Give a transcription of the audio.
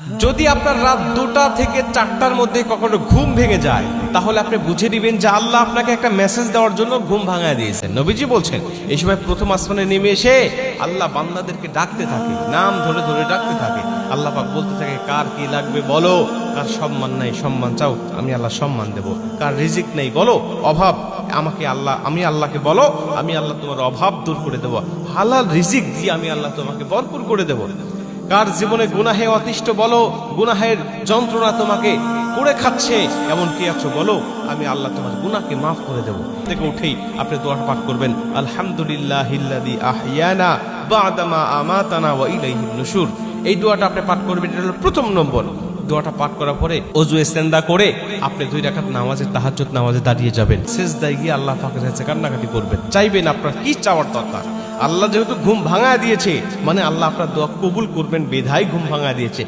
যদি আপনার রাত দুটা থেকে চারটার মধ্যে কখনো ঘুম ভেঙে যায়, তাহলে আপনি বুঝে দিবেন যে আল্লাহ আপনাকে একটা মেসেজ দেওয়ার জন্য ঘুম ভাঙায় দিয়েছেন। নবীজি বলছেন, এই সময় প্রথম আসমানে নেমে এসে আল্লাহ বান্দাদেরকে ডাকতে থাকে, নাম ধরে ধরে ডাকতে থাকে। আল্লাহ পাক বলতে থাকে, কার কি লাগবে বলো, কার সম্মান নাই সম্মান চাও, আমি আল্লাহ সম্মান দেব। কার রিজিক নেই বলো, অভাব, আমাকে আল্লাহ, আমি আল্লাহকে বলো, আমি আল্লাহ তোমার অভাব দূর করে দেবো। হালাল রিজিক দিয়ে আমি আল্লাহ তোমাকে ভরপুর করে দেবো। কার জীবনে গুনাহে অতিষ্ঠ বলো, গুনাহের যন্ত্রণা তোমাকে করে খাচ্ছে, এমন কি আছো বলো, আমি আল্লাহ তোমার গুনাহকে মাফ করে দেবো। থেকে উঠেই আপনি দোয়াটা পাঠ করবেন আলহামদুলিল্লাহ আহিয়ানা বাদামা আমাতানা ওয়া ইলাইহিন নুশুর। এই দোয়াটা আপনি পাঠ করবেন, এটা হলো প্রথম নম্বর। দোয়াটা পাঠ করার পরে অজু এস্তেন্দা করে আপনি দুই রাকাত নামাজে তাহাজ্জুদ নামাজে দাঁড়িয়ে যাবেন। সেজদায় গিয়ে আল্লাহ পাকের কাছে কান্নাকাটি করবেন। চাইবেন আপনার কি চাওয়ার দরকার? আল্লাহ যেহেতু ঘুম ভাঙা দিয়েছে মানে আল্লাহ আপনার দোয়া কবুল করবেন, বেধাই ঘুম ভাঙা দিয়েছে।